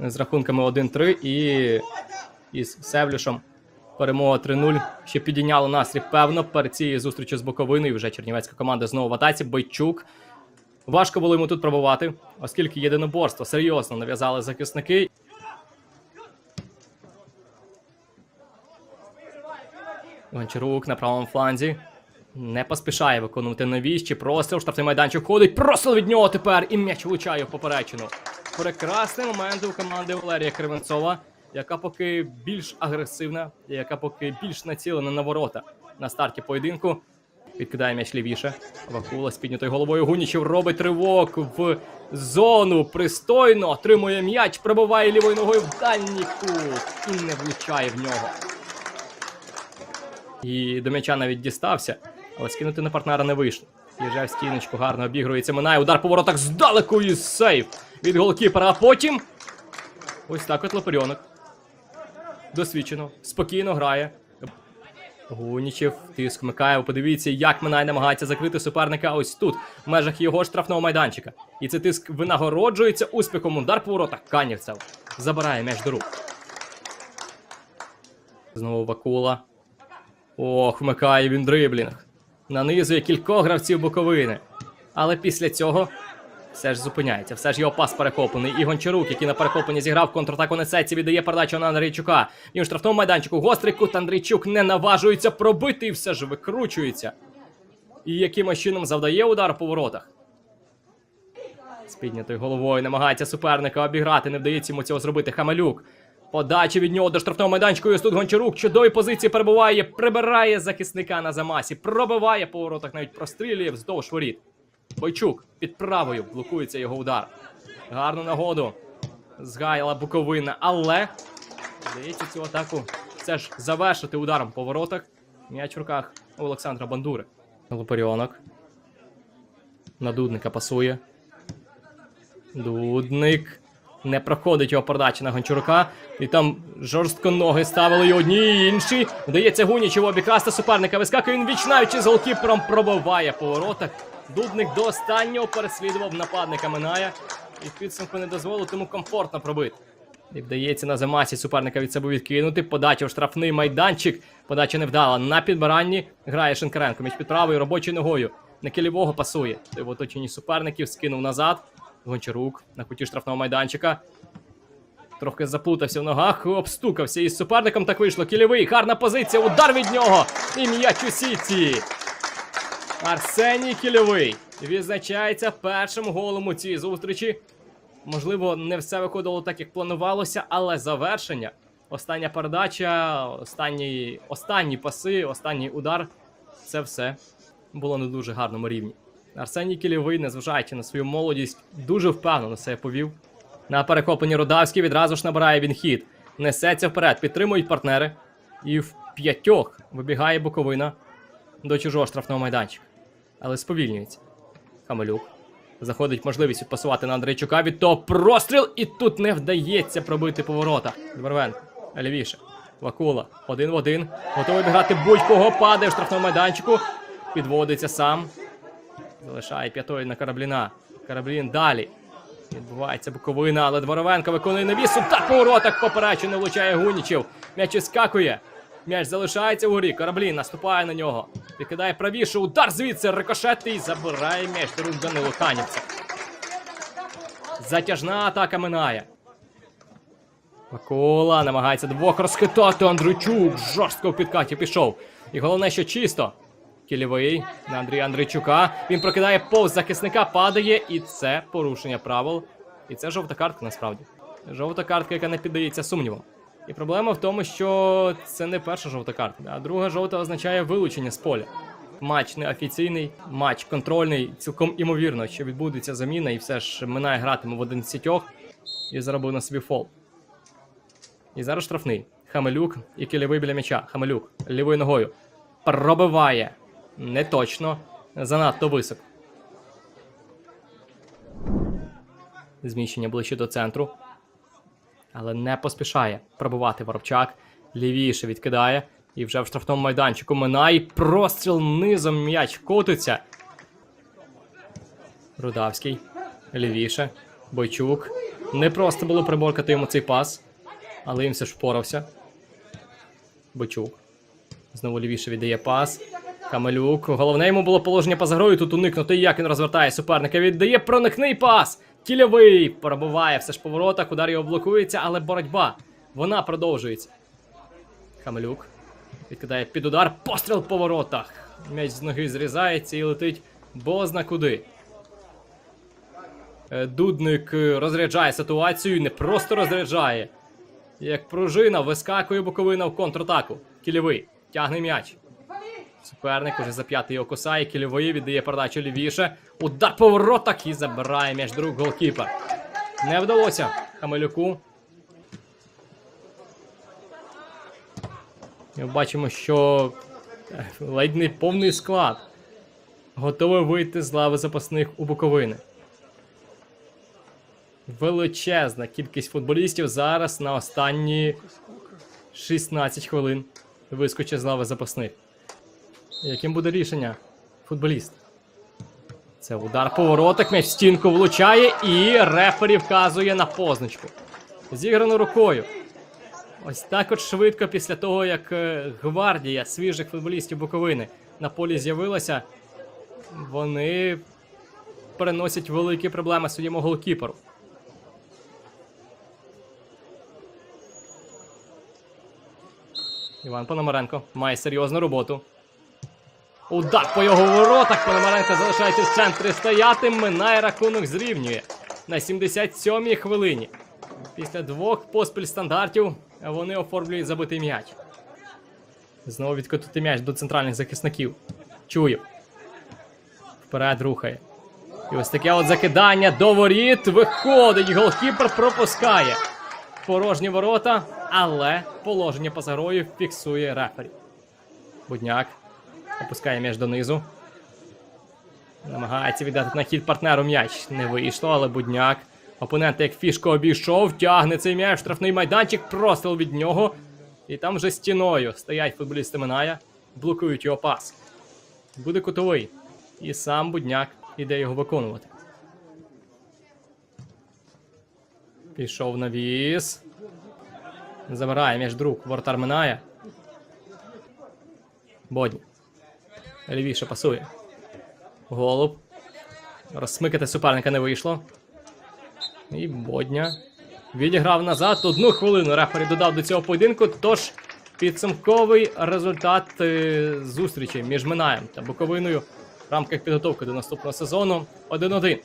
з рахунками 1-3 і із Севлюшем. Перемога 3-0. Ще підійняло настрій, певно, перед цією зустрічю з Буковиною. Вже чернівецька команда знову в атаці. Бойчук. Важко було йому тут пробувати, оскільки єдиноборство серйозно нав'язали захисники. Гончарук на правому фланзі. Не поспішає виконувати навіщі. Простріл, штрафний майданчик ходить. Простріл від нього тепер. І м'яч влучає в поперечину. Прекрасний момент у команди Валерія Кривенцова, яка поки більш агресивна, яка поки більш націлена на ворота на старті поєдинку. Відкидає м'яч лівіше. Вакула з піднятою головою Гунічев робить ривок в зону. Пристойно отримує м'яч, пробиває лівою ногою в дальній кут і не влучає в нього. І до м'яча навіть дістався, але скинути на партнера не вийшло. Їжджає в стіночку, гарно обігрується, минає удар по воротах здалеку і сейв від голкіпера. А потім ось так от Лопарьонок. Досвідчено, спокійно грає. Гунічев тиск вмикає. Подивіться, як Минай намагається закрити суперника ось тут, в межах його штрафного майданчика. І цей тиск винагороджується успіхом. Удар по воротах. Канівцев забирає м'яч до рук. Знову Вакула. Ох, вмикає він дриблінг. Нанизує кількох гравців Буковини. Але після цього все ж зупиняється. Все ж його пас перехоплений. І Гончарук, який на перехопленні зіграв контратаку Несеці, віддає передачу на Андрійчука. Він в штрафному майданчику. Гострий кут Андрійчук не наважується пробити і все ж викручується. І якимось чином завдає удар по воротах. З піднятою головою намагається суперника обіграти. Не вдається йому цього зробити. Хамалюк. Подача від нього до штрафного майданчику. І Гончарук. Чудовій позиції перебуває. Прибирає захисника на замасі. Пробиває по воротах, навіть прострілює вздовж воріт. Бойчук під правою блокується його удар. Гарну нагоду. Згаяла Буковина, але здається цю атаку все ж завершити ударом по воротах. М'яч в руках у Олександра Бандури. Лопарьонок. На Дудника пасує. Дудник. Не проходить його передача на Гончарука. І там жорстко ноги ставили і одні, і інші. Вдається Гунічеву обікрасти суперника. Вискакує він вічнаючи з голкіпером пробиває по воротах. Дудник до останнього переслідував нападника Миная. І в підсумку не дозволив тому комфортно пробити. І вдається на замасі суперника від себе відкинути. Подача в штрафний майданчик. Подача невдала. На підбиранні грає Шинкаренко. Між під правою робочою ногою. На кілівого пасує. Той в оточенні суперників скинув назад. Гончарук на куті штрафного майданчика. Трохи заплутався в ногах, обстукався із суперником. Так вийшло. Кілєвий. Гарна позиція. Удар від нього. І м'яч у сіті. Арсеній Кільовий відзначається першим голом у цій зустрічі. Можливо, не все виходило так, як планувалося, але завершення. Остання передача, останні, останні паси, останній удар це все було на дуже гарному рівні. Арсеній Кільовий, незважаючи на свою молодість, дуже впевнено себе повів. На перехопленні Рудавський відразу ж набирає він хід. Несеться вперед, підтримують партнери. І в п'ятьох вибігає Буковина до чужого штрафного майданчика. Але сповільнюється. Хамелюк. Заходить можливість відпасувати на Андрейчука від того простріл, і тут не вдається пробити поворота. Дворвенко. Лівіше. Вакула. Один в один. Готовий обіграти будь-кого. Падає в штрафному майданчику. Підводиться сам. Залишає п'ятою на Карабліна. Караблін далі. Відбувається Буковина, але Дворовенко виконує навіс. Удар по воротах поперечу не влучає Гунічев. М'яч іскакує. М'яч залишається вгорі. Кораблін наступає на нього. Відкидає правіше. Удар звідси. Рикошет і забирає м'яч до рук Данило Канівця. Затяжна атака минає. Микола намагається двох розхитати. Андрійчук жорстко в підкаті пішов. І головне, що чисто. Кілєвий на Андрія Андрійчука. Він прокидає повз захисника, падає, і це порушення правил. І це жовта картка насправді. Жовта картка, яка не піддається сумнівам. І проблема в тому, що це не перша жовта картка, а друга жовта означає вилучення з поля. Матч неофіційний, матч контрольний. Цілком імовірно, що відбудеться заміна, і все ж минає гратиме в 11 і заробив на собі фол. І зараз штрафний. Хамелюк і кілєвий біля м'яча. Хамелюк лівою ногою. Пробиває. Не точно. Занадто високо. Зміщення ближче до центру. Але не поспішає пробивати Воробчак. Лівіше відкидає. І вже в штрафному майданчику минає. Простріл низом м'яч котиться. Рудавський. Лівіше. Бойчук. Не просто було приборкати йому цей пас, але їм все ж впорався. Бочук. Знову лівіше віддає пас. Камелюк. Головне йому було положення поза грою. Тут уникнути, як він розвертає суперника. Віддає проникний пас. Кільовий пробиває все ж по воротах. Удар його блокується, але боротьба. Вона продовжується. Камелюк. Відкидає під удар. Постріл по воротах. М'яч з ноги зрізається і летить бозна куди. Е, Дудник е, розряджає ситуацію, не просто розряджає. Як пружина, вискакує боковина в контратаку. Кільовий тягне м'яч. Суперник уже за п'ятий його кусає, кільовий віддає передачу лівіше. Удар по і забирає м'яч друг голкіпер. Не вдалося Хамелюку. І бачимо, що е, ледь не повний склад. Готовий вийти з лави запасних у Буковини. Величезна кількість футболістів зараз на останні 16 хвилин вискочить з лави запасних. Яким буде рішення футболіст? Це удар по м'яч в стінку влучає і рефері вказує на позначку. Зіграно рукою. Ось так от швидко після того, як е, гвардія свіжих футболістів Буковини на полі з'явилася, вони переносять великі проблеми своєму голкіперу. Іван Пономаренко має серйозну роботу. Удар по його воротах. Пономаренко залишається в центрі стояти. Минає рахунок зрівнює на 77-й хвилині. Після двох поспіль стандартів вони оформлюють забитий м'яч. Знову відкотити м'яч до центральних захисників. Чую. Вперед рухає. І ось таке от закидання до воріт. Виходить. Голкіпер пропускає. Порожні ворота, але положення поза грою фіксує рефері. Будняк опускає м'яч донизу. Намагається віддати на хід партнеру м'яч. Не вийшло, але Будняк. Опонент як фішко обійшов, тягне цей м'яч, штрафний майданчик, простріл від нього. І там вже стіною стоять футболісти Миная, блокують його пас. Буде кутовий. І сам Будняк іде його виконувати. Пішов на віз. Забирає між друг. Вортар минає. Бодні. Лівіше пасує. Голуб. Розсмикати суперника не вийшло. І Бодня. Відіграв назад одну хвилину. Рефері додав до цього поєдинку. Тож підсумковий результат е, зустрічі між Минаєм та Буковиною в рамках підготовки до наступного сезону 1-1.